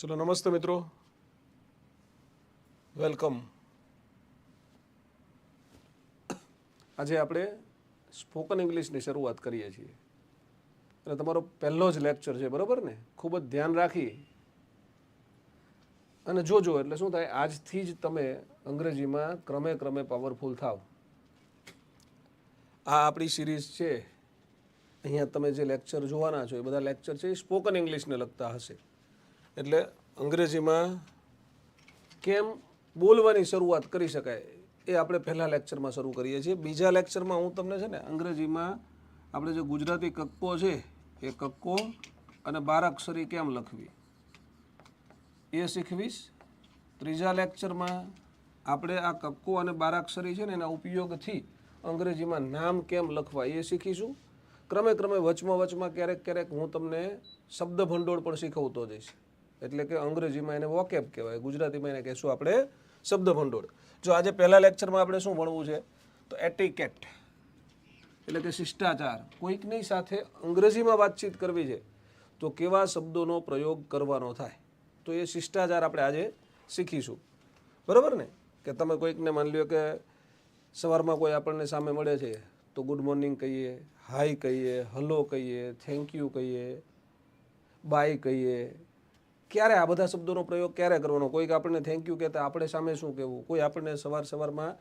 ચલો, નમસ્તે મિત્રો. વેલકમ આજે આપણે સ્પોકન ઇંગ્લિશની શરૂઆત કરીએ છીએ. અને તમારો પહેલો જ લેક્ચર છે, બરાબર ને? ખૂબ જ ધ્યાન રાખી. અને જોજો, એટલે શું થાય, આજથી જ તમે અંગ્રેજીમાં ક્રમે ક્રમે પાવરફુલ થાવ. આ આપણી સિરીઝ છે. અહીંયા તમે જે લેક્ચર જોવાના છો, એ બધા લેક્ચર છે, એ સ્પોકન ઇંગ્લિશને લગતા હશે. એટલે અંગ્રેજીમાં કેમ બોલવાની શરૂઆત કરી શકાય એ આપણે પહેલાં લેક્ચરમાં શરૂ કરીએ છીએ. બીજા લેક્ચરમાં હું તમને છે ને અંગ્રેજીમાં આપણે જે ગુજરાતી કક્કો છે એ કક્કો અને બારાક્ષરી કેમ લખવી? એ શીખવીશ. ત્રીજા લેક્ચરમાં આપણે આ કક્કો અને બારાક્ષરી છે ને એના ઉપયોગથી અંગ્રેજીમાં નામ કેમ લખવા એ શીખીશું. ક્રમે ક્રમે વચમાં વચમાં ક્યારેક ક્યારેક હું તમને શબ્દ ભંડોળ પણ શીખવતો જઈશ. એટલે કે અંગ્રેજીમાં એને વોકેબ કહેવાય, ગુજરાતીમાં એને કહેશું આપણે શબ્દ ભંડોળ જો આજે પહેલા લેક્ચરમાં આપણે શું ભણવું છે? તો એટિકેટ એટલે કે શિષ્ટાચાર. કોઈકની સાથે અંગ્રેજીમાં વાતચીત કરવી છે, તો કેવા શબ્દોનો પ્રયોગ કરવાનો થાય? તો એ શિષ્ટાચાર આપણે આજે શીખીશું. બરાબર ને? કે તમે કોઈકને માની લ્યો કે સવારમાં કોઈ આપણને સામે મળે છે, તો ગુડ મોર્નિંગ કહીએ હાય કહીએ હલો કહીએ થેન્ક યુ કહીએ બાય કહીએ ક્યારે આ બધા શબ્દોનો પ્રયોગ ક્યારે કરવાનો? કોઈક આપણને થેન્ક યુ કહેતા આપણે સામે શું કહેવું? કોઈ આપણને સવાર સવારમાં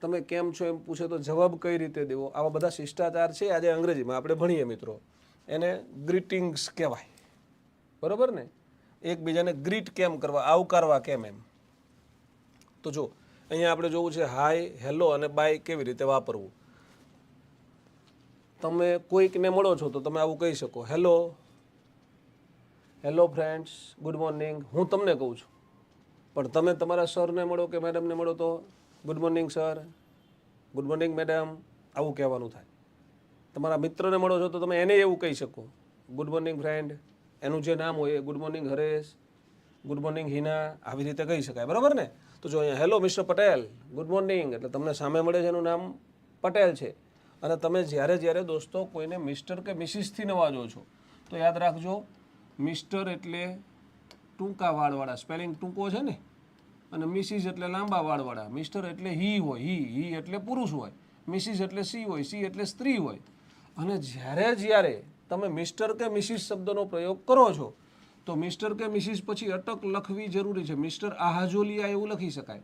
તમે કેમ છો એમ પૂછે તો જવાબ કઈ રીતે દેવો? આવા બધા શિષ્ટાચાર છે આજે અંગ્રેજીમાં. આપણે ભણીએ મિત્રો. એને ગ્રીટિંગ્સ કહેવાય. બરોબર ને? એકબીજાને ગ્રીટ કેમ કરવા? આવકારવા કેમ એમ? તો જો, અહીંયા આપણે જોવું છે હાય હેલો અને બાય કેવી રીતે વાપરવું? તમે કોઈકને મળો છો તો તમે આવું કહી શકો. Hello hello friends good morning હું તમને કહું છું. પણ તમે તમારા સરને મળો કે મેડમને મળો તો good morning sir good morning madam આવું કહેવાનું થાય. તમારા મિત્રને મળો છો તો તમે એને એવું કહી શકો. ગુડ મોર્નિંગ ફ્રેન્ડ એનું જે નામ હોય એ good morning Haresh. Good morning Hina. આવી રીતે કહી શકાય. બરાબર ને? તો જો અહીંયા hello mister Patel. Good morning એટલે તમને સામે મળે છે એનું નામ પટેલ છે. અને તમે જ્યારે જ્યારે દોસ્તો કોઈને મિસ્ટર કે મિસિસથી નવાજો છો, તો યાદ રાખજો મિસ્ટર એટલે ટૂંકા વાળવાળા સ્પેલિંગ ટૂંકો છે ને? અને મિસિસ એટલે લાંબા વાળવાળા. મિસ્ટર એટલે હી હોય, હી હી એટલે પુરુષ હોય. મિસિસ એટલે સી હોય, સી એટલે સ્ત્રી હોય. અને જ્યારે જ્યારે તમે મિસ્ટર કે મિસિસ શબ્દનો પ્રયોગ કરો છો, તો મિસ્ટર કે મિસિસ પછી અટક લખવી જરૂરી છે. મિસ્ટર આહાજોલિયા એવું લખી શકાય.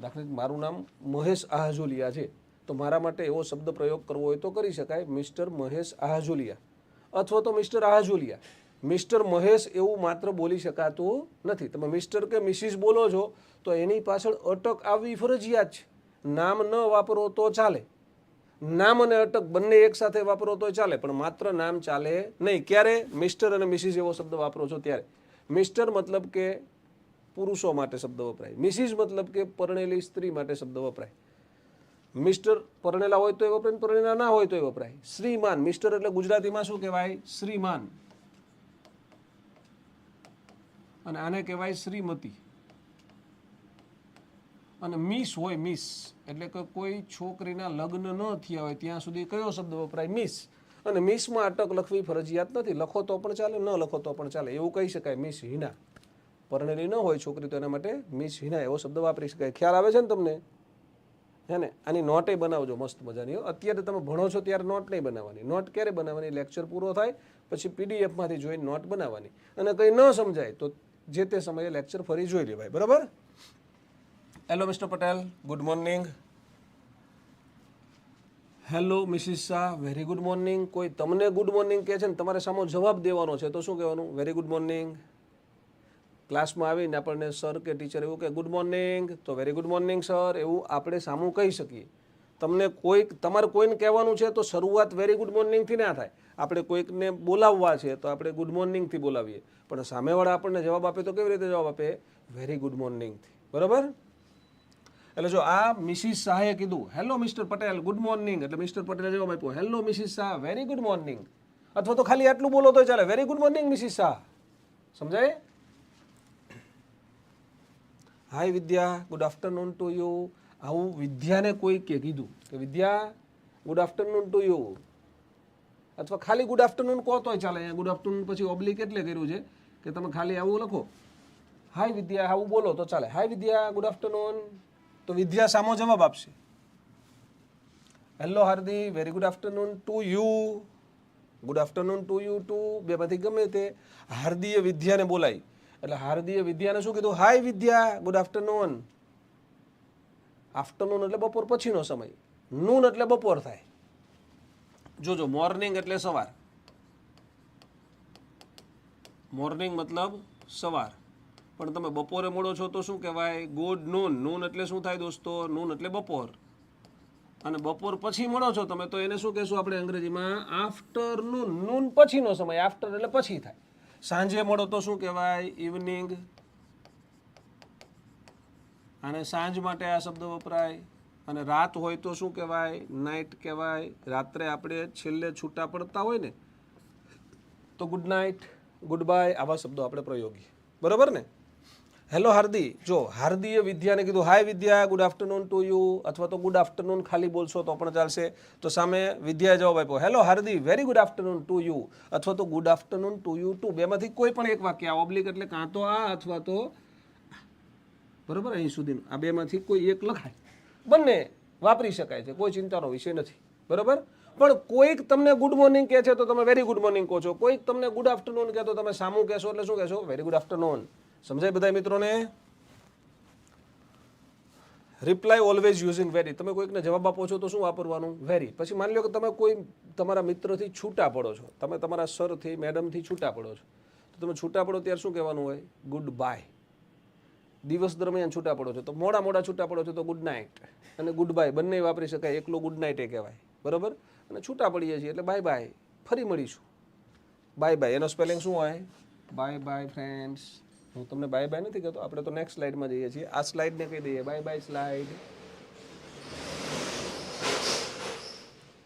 દાખલા મારું નામ મહેશ આહાજોલિયા છે. તો મારા માટે એવો શબ્દ પ્રયોગ કરવો હોય તો કરી શકાય. મિસ્ટર મહેશ આહાજોલિયા. અથવા તો મિસ્ટર આહાજોલિયા. મિસ્ટર મહેશ એવું માત્ર બોલી શકાતું નથી. તમે મિસ્ટર કે મિસિસ બોલો છો, તો એની પાછળ અટક આવવી ફરજિયાત છે. નામ ન વાપરો તો ચાલે. નામ અને અટક બંને એક સાથે વાપરો તો ચાલે, પણ માત્ર નામ ચાલે નહીં. ક્યારે? મિસ્ટર અને મિસિસ એવો શબ્દ વાપરો છો ત્યારે. મિસ્ટર મતલબ કે પુરુષો માટે શબ્દ વપરાય. મિસિસ મતલબ કે પરણેલી સ્ત્રી માટે શબ્દ વપરાય. મિસ્ટર પરણેલા હોય તો એ વપરાય, પરણેલા ના હોય તો એ વપરાય. શ્રીમાન, મિસ્ટર એટલે ગુજરાતીમાં શું કહેવાય? શ્રીમાન. અને આને કહેવાય શ્રીમતી. અને મિસ હોય મિસ, એટલે કે કોઈ છોકરીના લગ્ન ન થયા હોય, ત્યાં સુધી કયો શબ્દ વપરાય? મિસ. અને મિસમાં અટક લખવી ફરજિયાત નથી. લખો તો પણ ચાલે, ન લખો તો પણ ચાલે. એવું કહી શકાય, મિસ હિના. પરણેલી ન હોય છોકરી તો એના માટે મિસ હિના, એવો શબ્દ વાપરી શકાય. ખ્યાલ આવે છે ને તમને? હે ને? આની નોટે બનાવજો મસ્ત મજાની. અત્યારે તમે ભણો છો ત્યારે નોટ નહીં બનાવવાની. નોટ ક્યારે બનાવવાની? લેક્ચર પૂરો થાય, પછી પીડીએફમાંથી જોઈને નોટ બનાવવાની. અને કંઈ ન સમજાય તો જે તે સમયે લેક્ચર ફરી જોઈ લેવાય. બરાબર? Hello mister Patel good morning hello missus Shah very good morning કોઈ તમને ગુડ મોર્નિંગ કહે છે ને, તમારે સામો જવાબ દેવાનો છે, તો શું કહેવાનું? વેરી ગુડ મોર્નિંગ ક્લાસમાં આવીને આપણને સર કે ટીચર એવું કે ગુડ મોર્નિંગ તો વેરી ગુડ મોર્નિંગ સર એવું આપણે સામું કહી શકીએ. તમને કોઈક, તમારે કોઈને કહેવાનું છે તો શરૂઆત વેરી ગુડ મોર્નિંગથી ના થાય. આપણે કોઈકને બોલાવવા છે તો આપણે ગુડ મોર્નિંગથી બોલાવીએ. પણ સામેવાળા આપણને જવાબ આપે તો કેવી રીતે જવાબ આપે? વેરી ગુડ મોર્નિંગથી બરાબર? એટલે જો આ મિસિસ શાહે કીધું hello mister Patel good morning એટલે મિસ્ટર પટેલે જવાબ આપ્યો hello missus Shah very good morning અથવા તો ખાલી આટલું બોલો તો ચાલે very good morning missus Shah. સમજાય? Hi Vidya good afternoon to you આવું વિદ્યાને કોઈ કે કીધું કે Vidya good afternoon to you અથવા ખાલી ગુડ આફ્ટરનૂન કહો તોય ચાલે. અહીંયા ગુડ આફ્ટરનૂન પછી ઓબ્લિક એટલે કર્યું છે કે તમે ખાલી આવું લખો. હાય વિદ્યા આવું બોલો તો ચાલે. હાય વિદ્યા ગુડ આફ્ટરનૂન તો વિદ્યા સામો જવાબ આપશે. Hello Hardi very good afternoon to you good afternoon to you too બેમાંથી ગમે તે. હાર્દીએ વિદ્યાને બોલાય એટલે હાર્દિય વિદ્યાને શું કીધું? Hi Vidya good afternoon afternoon એટલે બપોર પછીનો સમય. નૂન એટલે બપોર થાય. જોજો મોર્નિંગ એટલે સવાર. મોર્નિંગ મતલબ સવાર. પણ તમે બપોરે મળો છો તો શું કહેવાય? ગુડ નૂન નૂન એટલે શું થાય દોસ્તો? નૂન એટલે બપોર. અને બપોર પછી મળો છો તમે તો એને શું કહેશું આપણે અંગ્રેજીમાં? આફ્ટરનૂન નૂન પછીનો સમય. આફ્ટર એટલે પછી થાય. સાંજે મળો તો શું કહેવાય? ઇવનિંગ અને સાંજ માટે આ શબ્દ વપરાય. અને રાત હોય તો શું કહેવાય? નાઇટ કહેવાય. રાત્રે આપણે છેલ્લે છૂટા પડતા હોય ને, તો ગુડ નાઇટ ગુડ બાય આવા શબ્દો આપણે પ્રયોગી. બરાબર ને? હેલો હાર્દી જો હાર્દીએ વિદ્યાને કીધું hi Vidya good afternoon to you અથવા તો ગુડ આફ્ટરનૂન ખાલી બોલશો તો પણ ચાલશે. તો સામે વિદ્યાએ જવાબ આપ્યો hello Hardi very good afternoon to you અથવા તો good afternoon to you too બેમાંથી કોઈ પણ એક વાક્ય, આ ઓબ્લિક એટલે કાં તો આ અથવા તો, બરાબર, અહીં સુધીનું. આ બેમાંથી કોઈ એક લખાય. બંને વાપરી શકાય છે, કોઈ ચિંતાનો વિષય નથી. બરાબર? પણ કોઈક તમને ગુડ મોર્નિંગ કહે છે તો તમે વેરી ગુડ મોર્નિંગ કહો છો. કોઈક તમને ગુડ આફ્ટરનૂન કહે તો તમે સામું કહેશો એટલે શું કહેશો? વેરી ગુડ આફ્ટરનૂન સમજાય બધા મિત્રોને? રિપ્લાય ઓલવેઝ યુઝિંગ વેરી તમે કોઈકને જવાબ આપો છો તો શું વાપરવાનું? વેરી પછી માની લો કે તમે કોઈ તમારા મિત્રથી છૂટા પડો છો. તમે તમારા સરથી, મેડમથી છૂટા પડો છો. તો તમે છૂટા પડો ત્યારે શું કહેવાનું હોય? ગુડ બાય દિવસ દરમિયાન છૂટા પડો છો. તો મોડા મોડા છૂટા પડો છો તો ગુડ નાઇટ અને ગુડ બાય બંને વાપરી શકાય. એકલો ગુડ નાઇટ કહેવાય. બરાબર? અને છૂટા પડીએ છીએ એટલે બાય બાય ફરી મળીશું. બાય બાય એનો સ્પેલિંગ શું હોય? બાય બાય ફ્રેન્ડ્સ હું તમને બાય બાય નથી કહેતો, આપણે તો નેક્સ્ટ સ્લાઇડમાં જઈએ છીએ. આ સ્લાઇડને કહી દઈએ. બાય બાય સ્લાઇડ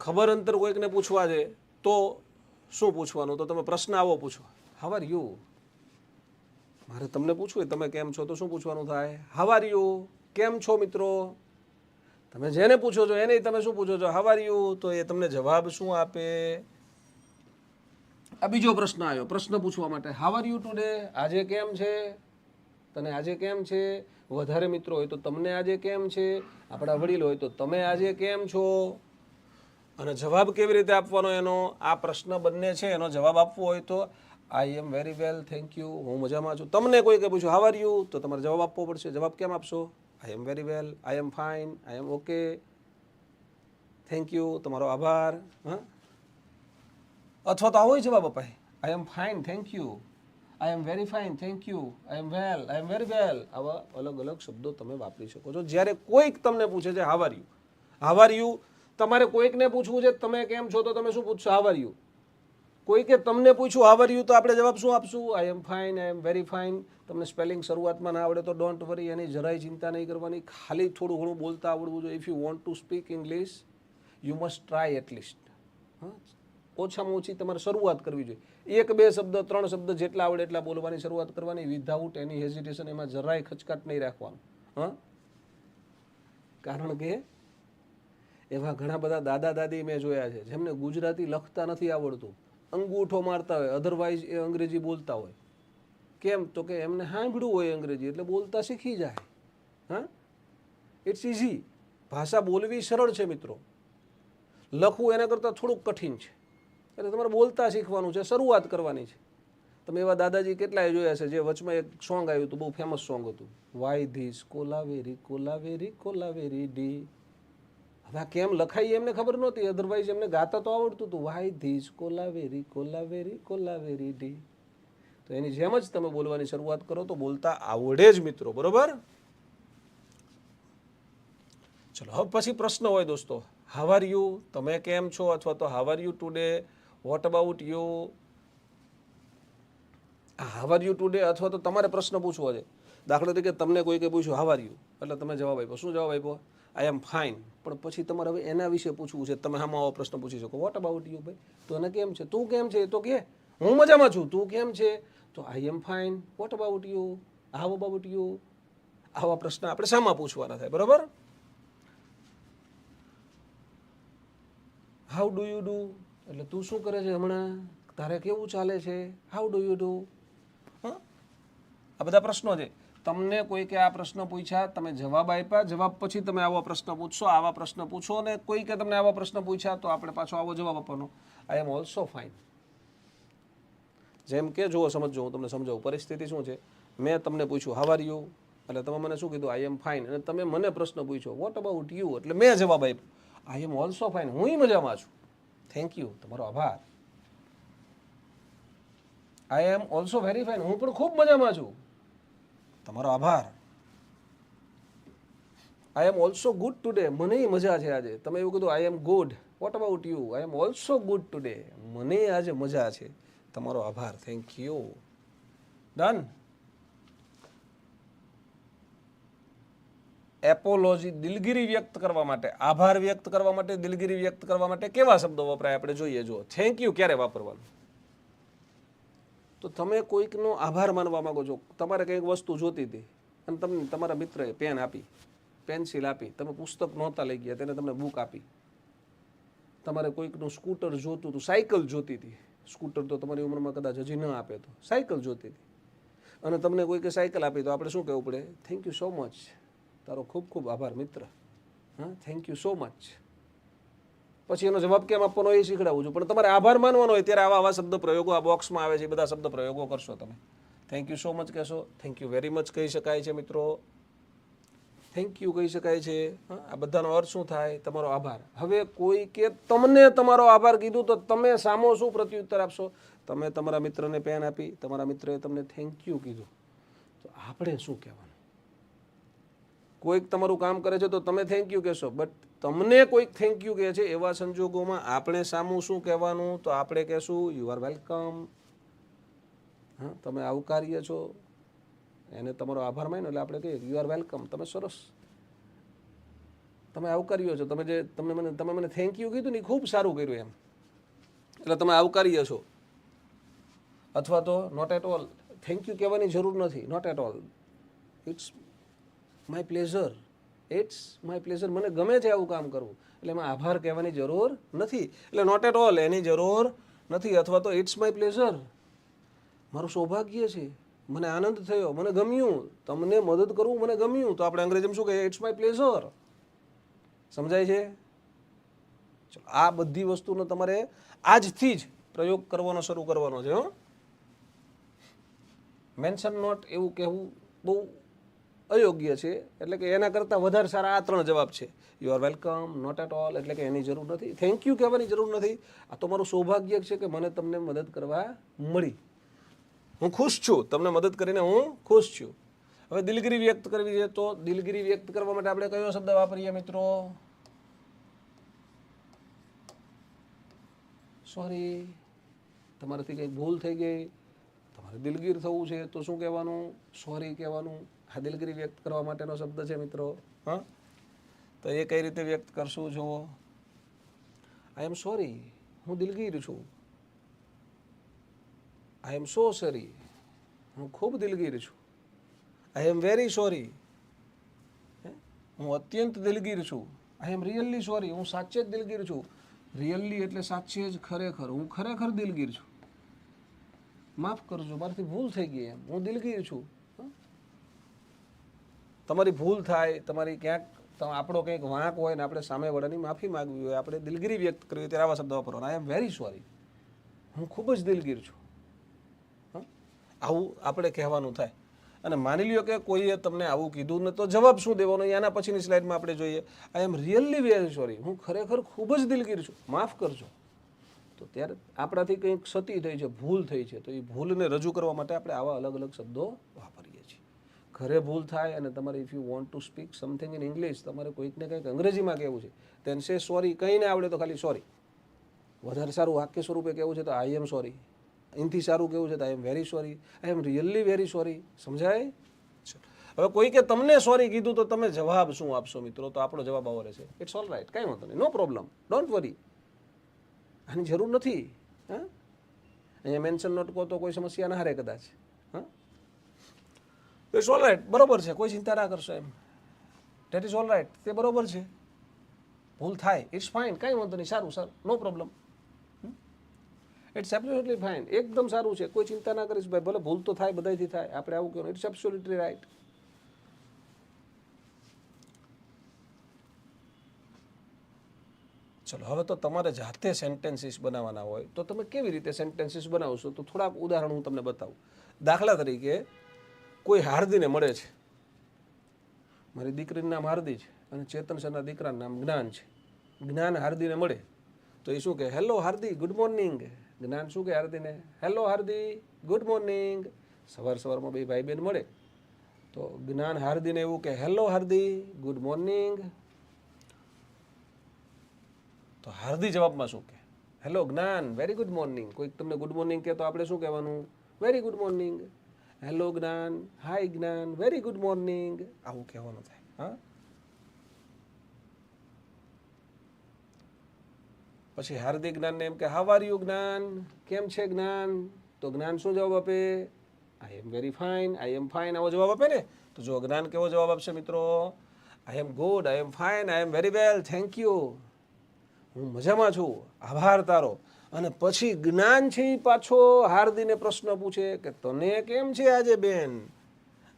ખબર અંતર કોઈકને પૂછવા છે, તો શું પૂછવાનું? તો તમે પ્રશ્ન આવો પૂછો. હાવ આર યુ મારે તમને પૂછવું તમે કેમ છો? તો શું પૂછવાનું થાય? હાવ આર યુ કેમ છો મિત્રો? તમે જેને પૂછો છો, એને તમે શું પૂછો છો? હાવ આર યુ તો એ તમને જવાબ શું આપે? આ બીજો પ્રશ્ન આવ્યો. પ્રશ્ન પૂછવા માટે હાવ આર યુ ટુડે આજે કેમ છે? તને આજે કેમ છે? વધારે મિત્રો હોય તો તમને આજે કેમ છે? આપણા વડીલ હોય તો તમે આજે કેમ છો? અને જવાબ કેવી રીતે આપવાનો એનો? આ પ્રશ્ન બંને છે, એનો જવાબ આપવો હોય તો I am very well thank you હું મજામાં છું. તમને કોઈ કે પૂછ્યું હાવ આર યુ તો તમારે જવાબ આપવો પડશે. જવાબ કેમ આપશો? I am very well I am fine I am okay thank you તમારો આભાર. હા? અથવા તો આવો જવાબ અપાય. I am fine thank you I am very fine thank you I am well I am very well આવા અલગ અલગ શબ્દો તમે વાપરી શકો છો. જ્યારે કોઈક તમને પૂછે છે હાવ યુ હાવ યુ તમારે કોઈકને પૂછવું છે, તમે કેમ છો? તો તમે શું પૂછશો? હાવ યુ કોઈકે તમને પૂછ્યું હાવર યુ તો આપણે જવાબ શું આપશું? I am fine I am very fine તમને સ્પેલિંગ શરૂઆતમાં ના આવડે તો ડોન્ટ વરી એની જરાય ચિંતા નહીં કરવાની. ખાલી થોડું ઘણું બોલતા આવડવું જોઈએ. If you want to speak English you must try at least હા? ઓછામાં ઓછી તમારે શરૂઆત કરવી જોઈએ. એક બે શબ્દ, ત્રણ શબ્દ જેટલા આવડે એટલા બોલવાની શરૂઆત કરવાની વિધાઉટ એની હેઝિટેશન એમાં જરાય ખચકાટ નહીં રાખવાનું. હા? કારણ કે એવા ઘણા બધા દાદા દાદી મેં જોયા છે, જેમને ગુજરાતી લખતા નથી આવડતું. અંગૂઠો મારતા હોય અધરવાઇઝ એ અંગ્રેજી બોલતા હોય. કેમ? તો કે એમને સાંભળ્યું હોય અંગ્રેજી, એટલે બોલતા શીખી જાય. હા? ઇટ્સ ઇઝી ભાષા બોલવી સરળ છે મિત્રો. લખવું એના કરતાં થોડુંક કઠિન છે. એટલે તમારે બોલતા શીખવાનું છે, શરૂઆત કરવાની છે. તમે એવા દાદાજી કેટલાય જોયા છે જે વચમાં એક સોંગ આવ્યું હતું, બહુ ફેમસ સોંગ હતું. Why this Kolaveri Kolaveri Kolaveri Di. હવે કેમ લખાઈ એમને ખબર નહોતી અધરવાઇઝ એમને ગાતા તો આવડતું હતું. Why this Kolaveri Kolaveri Kolaveri Di. તો એની જેમ જ તમે બોલવાની શરૂઆત કરો તો બોલતા આવડે જ મિત્રો, બરોબર? ચલો, હવે પછી પ્રશ્ન હોય દોસ્તો. હાવ આર યુ તમે કેમ છો? અથવા તો how are you today what about you how are you today અથવા તો તમારે પ્રશ્ન પૂછવો છે. દાખલા તરીકે તમને કોઈકે પૂછ્યું હાવર યુ એટલે તમે જવાબ આપ્યો. શું જવાબ આપ્યો? આઈ એમ ફાઇન પણ પછી તમારે હવે એના વિશે પૂછવું છે. તમે આમાં આવો પ્રશ્ન પૂછી શકો. વોટ અબાઉટ યુ ભાઈ? તો એને કેમ છે? તું કેમ છે? તો કે, હું મજામાં છું. તું કેમ છે? તો I am fine what about you how about you આવા પ્રશ્ન આપણે શામાં પૂછવાના થાય. બરાબર? હાઉ ડુ યુ ડુ એટલે તું શું કરે છે હમણાં? તારે કેવું ચાલે છે? હાઉ ડુ યુ ડુ હા? આ બધા પ્રશ્નો છે. તમને કોઈ કે આ પ્રશ્ન પૂછ્યા, તમે જવાબ આપ્યા. જવાબ પછી તમે આવો પ્રશ્ન પૂછશો, આવા પ્રશ્ન પૂછો અને કોઈ કે તમને આવા પ્રશ્ન પૂછ્યા તો આપણે પાછો આવો જવાબ આપવાનો. આઈ એમ ઓલ્સો ફાઇન જેમ કે, જુઓ સમજો હું તમને સમજાવું. પરિસ્થિતિ શું છે? મેં તમને પૂછ્યું હાવ આર યુ એટલે તમે મને શું કીધું? આઈ એમ ફાઇન અને તમે મને પ્રશ્ન પૂછ્યો વોટ અબાઉટ યુ એટલે મેં જવાબ આપ્યો. આઈ એમ ઓલ્સો ફાઇન હું મજામાં છું. થેન્ક યુ તમારો આભાર. I am also very fine હું પણ ખૂબ મજામાં છું. તમારો આભાર. I am also good today મને મજા છે આજે. તમે એવું કીધું I am good what about you I am also good today મને આજે મજા છે. તમારો આભાર. થેન્ક યુ ડન એપોલોજી દિલગીરી વ્યક્ત કરવા માટે, આભાર વ્યક્ત કરવા માટે, દિલગીરી વ્યક્ત કરવા માટે કેવા શબ્દો વપરાય? આપણે જોઈએ જો થેન્ક યુ ક્યારે વાપરવાનું? તો તમે કોઈકનો આભાર માનવા માંગો છો. તમારે કંઈક વસ્તુ જોતી હતી અને તમને તમારા મિત્રએ પેન આપી, પેન્સિલ આપી, તમે પુસ્તક નહોતા લઈ ગયા, તેને તમને બુક આપી. તમારે કોઈકનું સ્કૂટર જોતું હતું, સાયકલ જોતી હતી. સ્કૂટર તો તમારી ઉંમરમાં કદાચ હજી ન આપે તો. સાયકલ જોતી હતી. અને તમને કોઈકે સાયકલ આપી, તો આપણે શું કહેવું પડે? થેન્ક યુ સો મચ તારો ખૂબ ખૂબ આભાર, મિત્ર. હા થેન્ક યુ સો મચ પછી એનો જવાબ કેમ આપવાનો એ શીખડાવું છું. પણ તમારે આભાર માનવાનો હોય ત્યારે આવા આવા શબ્દ પ્રયોગો આ બોક્સમાં આવે છે બધા શબ્દ પ્રયોગો કરશો તમે. થેન્ક યુ સો મચ કહેશો. થેન્ક યુ વેરી મચ કહી શકાય છે, મિત્રો. થેન્ક યુ કહી શકાય છે. આ બધાનો અર્થ શું થાય? તમારો આભાર. હવે કોઈ કે તમને તમારો આભાર કીધું તો તમે સામો શું પ્રત્યુત્તર આપશો? તમે તમારા મિત્રને પેન આપી, તમારા મિત્રએ તમને થેન્ક યુ કીધું. તો આપણે શું કહેવાનું? કોઈક તમારું કામ કરે છે તો તમે થેન્ક યુ કહેશો. બટ તમને કોઈક થેન્ક યુ કહે છે એવા સંજોગોમાં આપણે સામું શું કહેવાનું? તો આપણે કહેશું યુ આર વેલકમ હા, તમે આવકાર્ય છો. એને તમારો આભાર માન્યો એટલે આપણે કહીએ યુ આર વેલકમ તમે સરસ. તમે આવકાર્યો છો. તમે જે તમે મને તમે મને થેન્ક યુ કીધું ને ખૂબ સારું કર્યું એમ. એટલે તમે આવકાર્ય છો. અથવા તો not at all thank you કહેવાની જરૂર નથી. Not at all it's my pleasure it's my pleasure મને ગમે છે આવું કામ કરવું. એટલે એમાં આભાર કહેવાની જરૂર નથી. એટલે નોટ એટ ઓલ એની જરૂર નથી. અથવા તો ઇટ્સ માય પ્લેઝર મારું સૌભાગ્ય છે. મને આનંદ થયો. મને ગમ્યું. તમને મદદ કરવું મને ગમ્યું. તો આપણે અંગ્રેજીમાં શું કહીએ? ઇટ્સ માય પ્લેઝર સમજાય છે? ચલો, આ બધી વસ્તુનો તમારે આજથી જ પ્રયોગ કરવાનો, શરૂ કરવાનો છે મેન્શન નોટ એવું કહેવું બહુ અયોગ્ય છે. એટલે કે એના કરતાં વધારે સારા આ ત્રણ જવાબ છે. You are welcome not at all એટલે કે એની જરૂર નથી. થેન્ક યુ કહેવાની જરૂર નથી. આ તો મારું સૌભાગ્ય છે કે મને તમને મદદ કરવા મળી. હું ખુશ છું. તમને મદદ કરીને હું ખુશ છું. હવે દિલગીરી વ્યક્ત કરવી છે તો દિલગીરી વ્યક્ત કરવા માટે આપણે કયો શબ્દ વાપરીએ મિત્રો? સોરી તમારાથી કંઈક ભૂલ થઈ ગઈ. તમારે દિલગીર થવું છે તો શું કહેવાનું? સોરી કહેવાનું. આ દિલગીરી વ્યક્ત કરવા માટેનો શબ્દ છે, મિત્રો. હા? તો એ કઈ રીતે વ્યક્ત કરશું, જુઓ. આઈ એમ સોરી હું દિલગીર છું. આઈ એમ સો સોરી હું ખૂબ દિલગીર છું. આઈ એમ વેરી સોરી હું? અત્યંત દિલગીર છું. આઈ એમ રિયલી સોરી હું સાચે જ દિલગીર છું. રિયલી એટલે સાચે જ ખરેખર, હું ખરેખર દિલગીર છું. માફ કરજો, મારાથી ભૂલ થઈ ગઈ એમ. હું દિલગીર છું? તમારી ભૂલ થાય, તમારી ક્યાંક આપણો કંઈક વાંક હોય ને આપણે સામેવાળાની માફી માગવી હોય, આપણે દિલગીરી વ્યક્ત કરવી હોય ત્યારે આવા શબ્દ વાપરવાના. આઈ એમ વેરી સોરી હું ખૂબ જ દિલગીર છું? આવું આપણે કહેવાનું થાય. અને માની લ્યો કે કોઈએ તમને આવું કીધું ને તો જવાબ શું દેવાનો? એના પછીની સ્લાઇડમાં આપણે જોઈએ. I am really very sorry હું ખરેખર ખૂબ જ દિલગીર છું. માફ કરજો. તો ત્યારે આપણાથી કંઈક ક્ષતિ થઈ છે, ભૂલ થઈ છે. તો એ ભૂલને રજૂ કરવા માટે આપણે આવા અલગ અલગ શબ્દો વાપરીએ. ઘરે ભૂલ થાય અને તમારે if you want to speak something in English તમારે કોઈકને કંઈક અંગ્રેજીમાં કહેવું છે તેન સે સોરી કંઈ નહીં આવડે તો ખાલી સોરી વધારે સારું વાક્ય સ્વરૂપે કહેવું છે તો આઈ એમ સોરી એનથી સારું કેવું છે તો I am very sorry I am really very sorry સમજાય? હવે કોઈકે તમને સોરી કીધું તો તમે જવાબ શું આપશો મિત્રો? તો આપણો જવાબ આવો રહેશે. ઇટ્સ ઓલ રાઈટ કાંઈ વાંધો નહીં. નો પ્રોબ્લેમ ડોન્ટ વરી આની જરૂર નથી. હા? અહીંયા મેન્શન નોટ કહો તો કોઈ સમસ્યા ના હારે કદાચ. ઇટ્સ ઓલ રાઈટ, બરોબર છે, કોઈ ચિંતા ના કરશો એમ. ડેટ ઇઝ ઓલ રાઈટ તે બરોબર છે. ભૂલ થાય ઇટ્સ ફાઇન, કાંઈ વાંધો નહીં, સારું સારું, no problem. It's absolutely fine એકદમ સારું છે, કોઈ ચિંતા ના કરીશ ભાઈ, ભલે ભૂલ તો થાય બધાથી થાય, આપણે આવું કહેવાનું ઇટ્સ એબ્સોલ્યુટલી રાઈટ ચલો, હવે તો તમારે જાતે સેન્ટેન્સીસ બનાવવાના હોય, તો તમે કેવી રીતે સેન્ટેન્સીસ બનાવશો? તો થોડાક ઉદાહરણ હું તમને બતાવું. દાખલા તરીકે કોઈ હાર્દીને મળે છે? મારી દીકરીનું નામ હાર્દી છે અને ચેતન સરના દીકરાનું નામ જ્ઞાન છે. જ્ઞાન હાર્દીને મળે તો એ શું કહે હેલો હાર્દી ગુડ મોર્નિંગ જ્ઞાન શું કહે હાર્દીને? હેલો હાર્દી ગુડ મોર્નિંગ સવાર સવારમાં બે ભાઈ બહેન મળે તો જ્ઞાન હાર્દીને એવું કે હેલો હાર્દી ગુડ મોર્નિંગ તો હાર્દી જવાબમાં શું કે હેલો જ્ઞાન વેરી ગુડ મોર્નિંગ કોઈક તમને ગુડ મોર્નિંગ કહે તો આપણે શું કહેવાનું? વેરી ગુડ મોર્નિંગ હેલો જ્ઞાન હાય જ્ઞાન વેરી ગુડ મોર્નિંગ આવું કહેવાનું થાય હા પછી હાર્દિક જ્ઞાનને એમ કે હાવ આર યુ જ્ઞાન કેમ છે જ્ઞાન તો જ્ઞાન શું જવાબ આપે? I am very fine I am fine આવો જવાબ આપે ને? તો જો જ્ઞાન કેવો જવાબ આપશે મિત્રો? I am good I am fine I am very well thank you હું મજામાં છું. આભાર તારો. અને પછી જ્ઞાન છે એ પાછો હાર્દીને પ્રશ્ન પૂછે કે તને કેમ છે આજે બેન?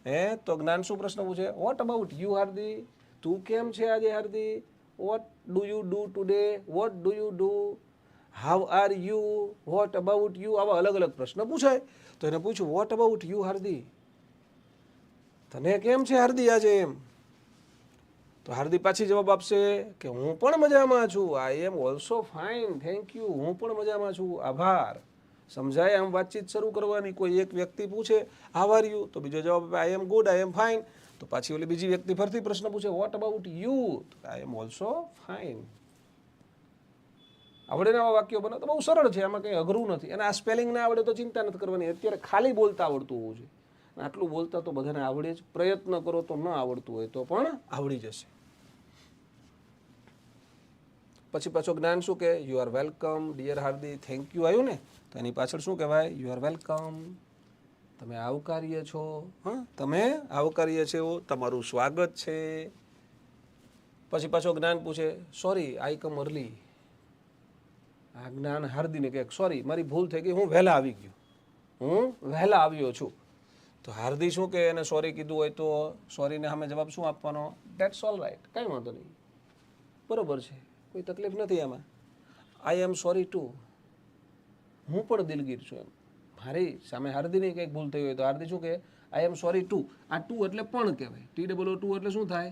હે, તો જ્ઞાન શું પ્રશ્ન પૂછે? What about you Hardi? તું કેમ છે આજે, Hardi? What do you do today what do you do how are you what about you આવા અલગ અલગ પ્રશ્ન પૂછાય. તો એને પૂછ્યું વોટ અબાઉટ યુ હાર્દી? તને કેમ છે, હાર્દી, આજે એમ? તો હાર્દિક પાછી જવાબ આપશે કે હું પણ મજામાં છું. I am also fine thank you હું પણ મજામાં છું. આભાર. સમજાય આમ વાતચીત શરૂ કરવાની. કોઈ એક વ્યક્તિ પૂછે આભાર યુ તો બીજો જવાબ આપે I am good I am fine તો પાછી ઓલી બીજી વ્યક્તિ ફરતી પ્રશ્ન પૂછે what about you I am also fine આવડે આવા વાક્યો બનાવતા. બહુ સરળ છે. આમાં કંઈ અઘરું નથી. અને આ સ્પેલિંગ ના આવડે તો ચિંતા નથી કરવાની. અત્યારે ખાલી બોલતા આવડતું હોવું જોઈએ. આટલું બોલતા તો બધાને આવડે જ. પ્રયત્ન કરો તો ન આવડતું હોય તો પણ આવડી જશે. પછી પાછો જ્ઞાન શું કે? You are welcome dear Hardi thank you આવ્યું ને? તો એની પાછળ શું કહેવાય? યુ આર વેલકમ તમે આવકાર્ય છો. હા, તમે આવકાર્ય છો તમારું સ્વાગત છે. પછી પાછો જ્ઞાન પૂછે સોરી આઈ કમ અર્લી આ જ્ઞાન હાર્દીને કે સોરી મારી ભૂલ થઈ ગઈ. હું વહેલા આવી ગયો. હું વહેલા આવ્યો છું. તો હાર્દી શું કે એને સોરી કીધું હોય તો સોરીને સામે જવાબ શું આપવાનો? ડેટ્સ ઓલ રાઈટ કાંઈ વાંધો નહીં. બરોબર છે. કોઈ તકલીફ નથી એમાં આઈ એમ સોરી ટુ હું પણ દિલગીર છું એમ. મારી સામે હાર્દીની કંઈક ભૂલ થઈ હોય તો હાર્દી શું કે આઈ એમ સોરી ટુ આ ટુ એટલે પણ કહેવાય. ટી ડબલ ટુ એટલે શું થાય?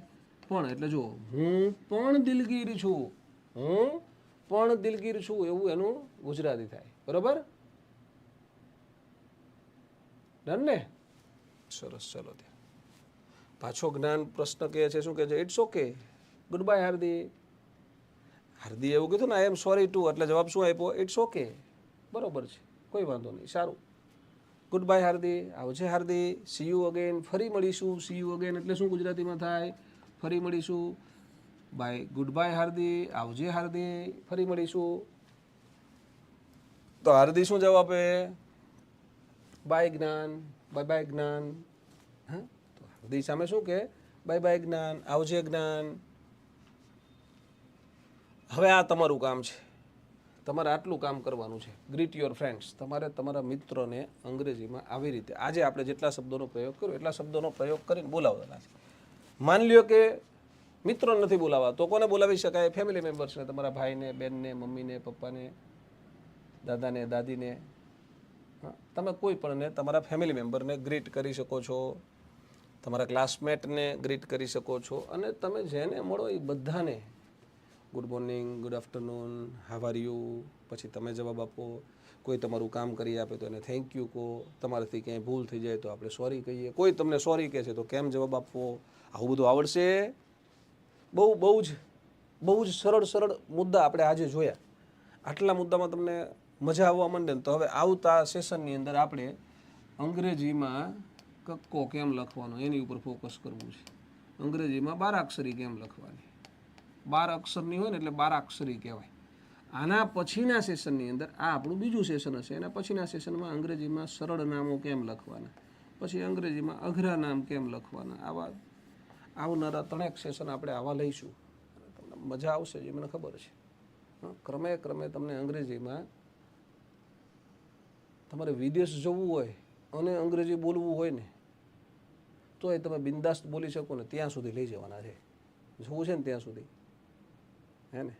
પણ એટલે જો, હું પણ દિલગીર છું. હું પણ દિલગીર છું એવું એનું ગુજરાતી થાય. બરોબર? ડન ને? સરસ, ચલો ત્યાં. પાછો જ્ઞાન પ્રશ્ન કહે છે, શું કહે છે? ઇટ્સ ઓકે ગુડ બાય હાર્દી હાર્દી એવું કીધું ને આઈ એમ સોરી ટુ એટલે જવાબ શું આપ્યો? ઇટ્સ ઓકે બરોબર છે. કોઈ વાંધો નહીં. સારું. ગુડ બાય હાર્દી આવજે હાર્દી સી યુ અગેન ફરી મળીશું. સી યુ અગેન એટલે શું ગુજરાતીમાં થાય? ફરી મળીશું. બાય ગુડ બાય હાર્દી આવજે હાર્દી ફરી મળીશું. તો હાર્દી શું જવાબ આપે? બાય જ્ઞાન. બાય બાય જ્ઞાન હા તો હૃદય સામે શું કે? બાય બાય જ્ઞાન આવજે જ્ઞાન હવે આ તમારું કામ છે. તમારે આટલું કામ કરવાનું છે. ગ્રીટ યોર ફ્રેન્ડ્સ તમારે તમારા મિત્રોને અંગ્રેજીમાં આવી રીતે, આજે આપણે જેટલા શબ્દોનો પ્રયોગ કર્યો, એટલા શબ્દોનો પ્રયોગ કરીને બોલાવવાના છે. માની લ્યો કે મિત્રો નથી બોલાવવા, તો કોને બોલાવી શકાય? ફેમિલી મેમ્બર્સને તમારા ભાઈને, બેનને, મમ્મીને, પપ્પાને, દાદાને, દાદીને. તમે કોઈ પણને તમારા ફેમિલી મેમ્બરને ગ્રીટ કરી શકો છો, તમારા ક્લાસમેટને ગ્રીટ કરી શકો છો અને તમે જેને મળો એ બધાને good morning good afternoon how are you પછી તમે જવાબ આપો. કોઈ તમારું કામ કરી આપે તો એને થેન્ક યુ કહો. તમારાથી ક્યાંય ભૂલ થઈ જાય તો આપણે સોરી કહીએ. કોઈ તમને સોરી કહે છે તો કેમ જવાબ આપવો? આવું બધું આવડશે? બહુ બહુ જ બહુ જ સરળ સરળ મુદ્દા આપણે આજે જોયા. આટલા મુદ્દામાં તમને મજા આવવા માંડે ને તો હવે આવતા સેશનની અંદર આપણે અંગ્રેજીમાં કક્કો કેમ લખવાનો, એની ઉપર ફોકસ કરવું છે. અંગ્રેજીમાં બારાક્ષરી કેમ લખવાની? બાર અક્ષરની હોય ને એટલે બારાક્ષરી કહેવાય. આના પછીના સેશનની અંદર, આ આપણું બીજું સેશન હશે, એના પછીના સેશનમાં અંગ્રેજીમાં સરળ નામો કેમ લખવાના? પછી અંગ્રેજીમાં અઘરા નામ કેમ લખવાના? આવા આવનારા ત્રણેક સેશન આપણે આવા લઈશું. તમને મજા આવશે, જે મને ખબર છે. ક્રમે ક્રમે તમને અંગ્રેજીમાં તમારે વિદેશ જવું હોય અને અંગ્રેજી બોલવું હોય ને તો એ તમે બિંદાસ્ત બોલી શકો ને, ત્યાં સુધી લઈ જવાના છે. જવું છે ને ત્યાં સુધી. હે ને?